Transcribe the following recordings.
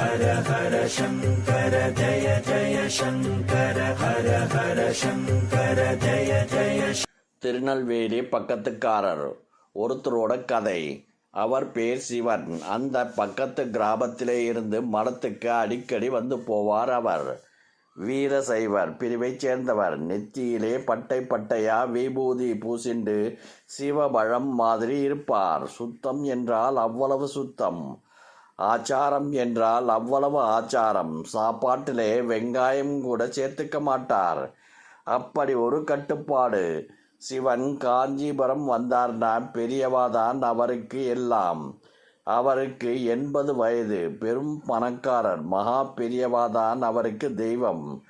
ஹர ஹர சங்கர ஜய ஜய சங்கர ஹர ஹர சங்கர ஜய ஜய திருநெல்வேலி பக்கத்துக்காரர் ஒருத்தரோட கதை. அவர் பேர் சிவன். அந்த பக்கத்து கிராமத்திலே இருந்து மடத்துக்கு அடிக்கடி வந்து போவார் அவர். வீர சைவர் பிரிவைச் சேர்ந்தவர். நெத்தியிலே பட்டை பட்டையா விபூதி பூசிண்டு சிவபழம் மாதிரி இருப்பார். சுத்தம் என்றால் அவ்வளவு சுத்தம். ஆச்சாரம் என்றால் அவ்வளவு ஆச்சாரம். சாப்பாட்டிலே வெங்காயம் கூட சேர்த்துக்க மாட்டார். அப்படி ஒரு கட்டுப்பாடு. சிவன் காஞ்சிபுரம் வந்தார்னா பெரியவாதான் அவருக்கு எல்லாம். அவருக்கு எண்பது வயது. பெரும் பணக்காரர். மகா பெரியவாதான் அவருக்கு தெய்வம்.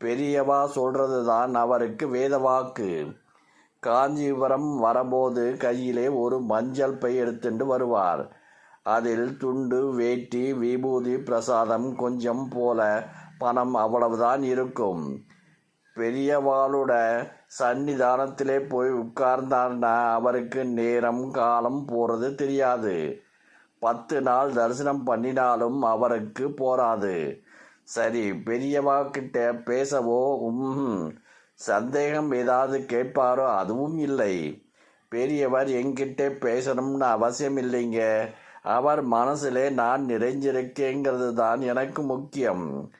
பெரியவா சொல்றது தான் அவருக்கு வேதவாக்கு காஞ்சிபுரம் வரபோது கையிலே ஒரு மஞ்சள் பை எடுத்துட்டு வருவார். அதில் துண்டு வேட்டி விபூதி பிரசாதம் கொஞ்சம் போல பணம் அவ்வளவுதான் இருக்கும். பெரியவாளோட சன்னிதானத்திலே போய் உட்கார்ந்தார்னா அவருக்கு நேரம் காலம் போறது தெரியாது. பத்து நாள் தரிசனம் பண்ணினாலும் அவருக்கு போராது சரி பெரியவா கிட்ட பேசவோ? உம். சந்தேகம் ஏதாவது கேட்பாரோ? அதுவும் இல்லை. பெரியவர் என்கிட்ட பேசணும்னு அவசியம் இல்லைங்க. அவர் மனசிலே நான் நிறைஞ்சிருக்கேங்கிறது தான் எனக்கு முக்கியம்.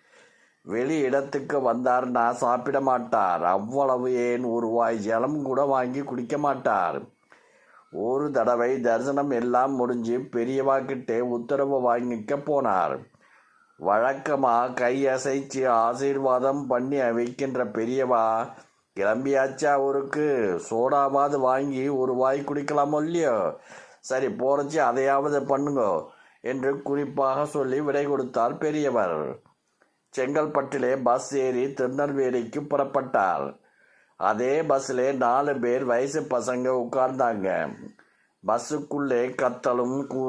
வெளி இடத்துக்கு வந்தார் நான் சாப்பிட மாட்டார். அவ்வளவு ஏன் ஒரு வாய் ஜலம் கூட வாங்கி குடிக்க மாட்டார். ஒரு தடவை தரிசனம் எல்லாம் முடிஞ்சு பெரியவா கிட்டே உத்தரவு வாங்கிக்க போனார். வழக்கமாக கை அசைச்சு ஆசீர்வாதம் பண்ணி வைக்கின்ற பெரியவா கிளம்பியாச்சா ஊருக்கு? சோடாவாது வாங்கி ஒரு வாய் குடிக்கலாமோ இல்லையோ? சரி போறச்சு அதையாவது பண்ணுங்க என்று குறிப்பாக சொல்லி விடை கொடுத்தார் பெரியவர். செங்கல்பட்டிலே பஸ் ஏறி திருநெல்வேலிக்கு புறப்பட்டார் அதே பஸ்ஸில் நாலு பேர் வயசு பசங்க உட்கார்ந்தாங்க. பஸ்ஸுக்குள்ளே கத்தலும் கூ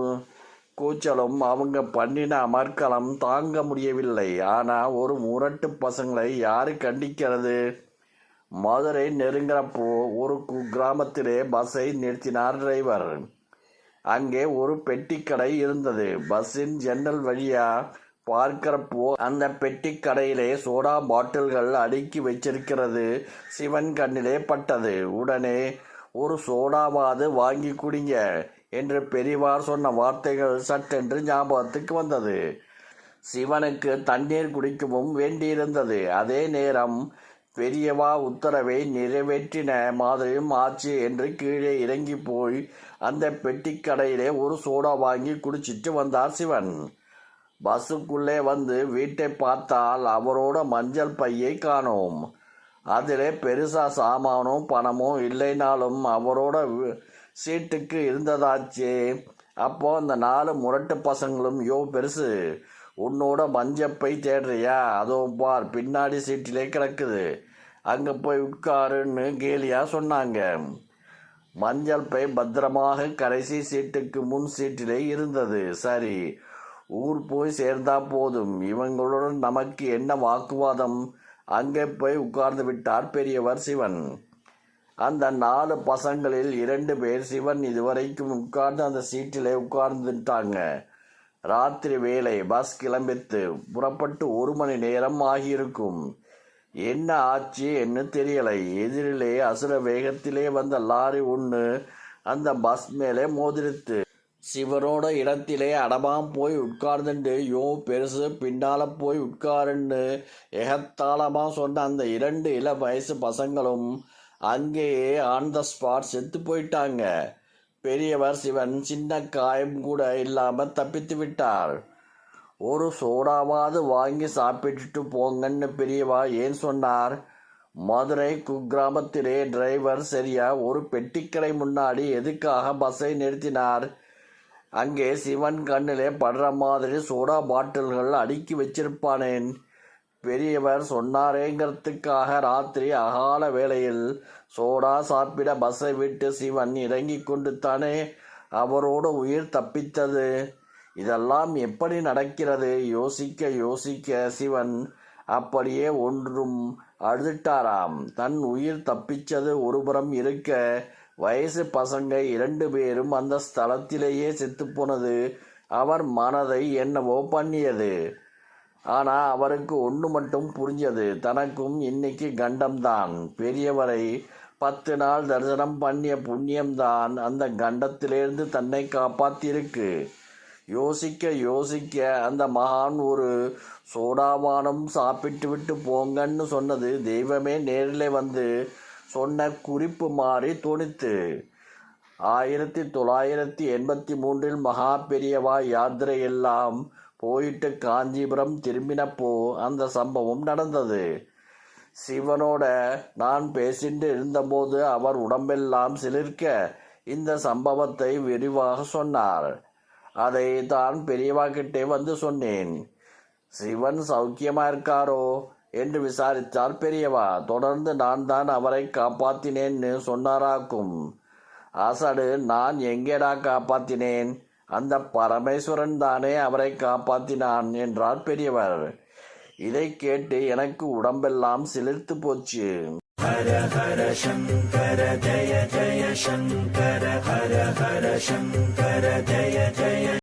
கூச்சலும் அவங்க பண்ணின அமர்க்களம் தாங்க முடியவில்லை. ஆனால் ஒரு முரட்டு பசங்களை யாரு கண்டிக்கிறது? மதுரை நெருங்குறப்போ ஒரு கிராமத்திலே பஸ்ஸை நிறுத்தினார் டிரைவர். அங்கே ஒரு பெட்டிக்கடை இருந்தது. பஸ்ஸின் ஜன்னல் வழியா பார்க்கிறப்போ அந்த பெட்டி கடையிலே சோடா பாட்டில்கள் அடுக்கி வச்சிருக்கிறது சிவன் கண்ணிலே பட்டது. உடனே ஒரு சோடாவாது வாங்கி குடிங்க என்று பெரியவார் சொன்ன வார்த்தைகள் சட்டென்று ஞாபகத்துக்கு வந்தது. சிவனுக்கு தண்ணீர் குடிக்கவும் வேண்டியிருந்தது. அதே நேரம் பெரியவா உத்தரவை நிறைவேற்றின மாதிரியும் ஆச்சு என்று கீழே இறங்கி போய் அந்த பெட்டிக்கடையிலே ஒரு சோடா வாங்கி குடிச்சிட்டு வந்தார் சிவன். பஸ்ஸுக்குள்ளே வந்து வீட்டை பார்த்தால் அவரோட மஞ்சள் பையை காணோம். அதில் பெருசாக சாமானும் பணமும் இல்லைனாலும் அவரோட சீட்டுக்கு இருந்ததாச்சே. அப்போ அந்த நாலு முரட்டு பசங்களும் யோ பெருசு உன்னோட மஞ்சப்பை தேடுறியா? அதோ பார் பின்னாடி சீட்டிலே கிடக்குது. அங்கே போய் உட்காருன்னு கேலியா சொன்னாங்க. மஞ்சள் பை பத்திரமாக கடைசி சீட்டுக்கு முன் சீட்டிலே இருந்தது. சரி ஊர் போய் சேர்ந்தா போதும். இவங்களுடன் நமக்கு என்ன வாக்குவாதம்? அங்கே போய் உட்கார்ந்து விட்டார் பெரியவர் சிவன். அந்த நாலு பசங்களில் இரண்டு பேர் சிவன் இதுவரைக்கும் உட்கார்ந்து அந்த சீட்டிலே உட்கார்ந்துட்டாங்க ராத்திரி வேலை பஸ் கிளம்பித்து புறப்பட்டு ஒரு மணி நேரம் ஆகியிருக்கும். என்ன ஆச்சு என்ன தெரியலை. எதிரிலே அசுர வேகத்திலே வந்த லாரி ஒன்று அந்த பஸ் மேலே மோதிருத்து சிவரோட இடத்திலே அடமாம் போய் உட்கார்ந்துட்டு யோ பெருசு பின்னால போய் உட்காருன்னு எகத்தாளமாக சொன்ன அந்த இரண்டு இள வயசு பசங்களும் அங்கேயே ஆன் த ஸ்பாட் செத்து போயிட்டாங்க. பெரியவர் சிவன் சின்ன காயம் கூட இல்லாமல் தப்பித்து விட்டார் ஒரு சோடாவாவது வாங்கி சாப்பிட்டுட்டு போங்கன்னு பெரியவா ஏன் சொன்னார்? மதுரை குக்கிராமத்திலே டிரைவர் சரியா ஒரு பெட்டிக்கடை முன்னாடி எதுக்காக பஸ்ஸை நிறுத்தினார்? அங்கே சிவன் கண்ணிலே படுற மாதிரி சோடா பாட்டில்கள் அடுக்கி வச்சிருப்பானேன். பெரியவர் சொன்னாரேங்கிறதுக்காக ராத்திரி அகால வேளையில் சோடா சாப்பிட பஸ்ஸை விட்டு சிவன் இறங்கி கொண்டு தானே அவரோட உயிர் தப்பித்தது. இதெல்லாம் எப்படி நடக்கிறது? யோசிக்க யோசிக்க சிவன் அப்படியே ஒன்றும் அழுதுட்டாராம். தன் உயிர் தப்பிச்சது ஒருபுறம் இருக்க வயசு பசங்க இரண்டு பேரும் அந்த ஸ்தலத்திலேயே செத்து போனது அவர் மனதை என்னவோ பண்ணியது. ஆனால் அவருக்கு ஒன்று மட்டும் புரிஞ்சது. தனக்கும் இன்னைக்கு கண்டம்தான். பெரியவரை பத்து நாள் தரிசனம் பண்ணிய புண்ணியம்தான். அந்த கண்டத்திலிருந்து தன்னை காப்பாத்தியிருக்கு யோசிக்க யோசிக்க அந்த மகான் ஒரு சோடாவானம் சாப்பிட்டு விட்டு போங்கன்னு சொன்னது தெய்வமே நேரில் வந்து சொன்ன குறிப்பு மாறி துணித்து ஆயிரத்தி தொள்ளாயிரத்தி எண்பத்தி மூன்றில் மகா பெரியவா யாத்திரை எல்லாம் போயிட்டு காஞ்சிபுரம் திரும்பினப்போ அந்த சம்பவம் நடந்தது. சிவனோட நான் பேசிட்டு இருந்தபோது அவர் உடம்பெல்லாம் சிலிர்க்க இந்த சம்பவத்தை விரிவாக சொன்னார். அதை தான் பெரியவா கிட்டே வந்து சொன்னேன். சிவன் சௌக்கியமா இருக்காரோ என்று விசாரித்தார் பெரியவா. தொடர்ந்து நான் தான் அவரை காப்பாத்தினேன்னு சொன்னாராக்கும். அசடு நான் எங்கேடா காப்பாத்தினேன்? அந்த பரமேஸ்வரன் தானே அவரை காப்பாற்றினான் என்றார் பெரியவர். இதை கேட்டு எனக்கு உடம்பெல்லாம் சிலிர்த்து போச்சு. ஹர ஹர சங்கர ஜய ஜய சங்கர ஹர ஹர சங்கர ஜய ஜய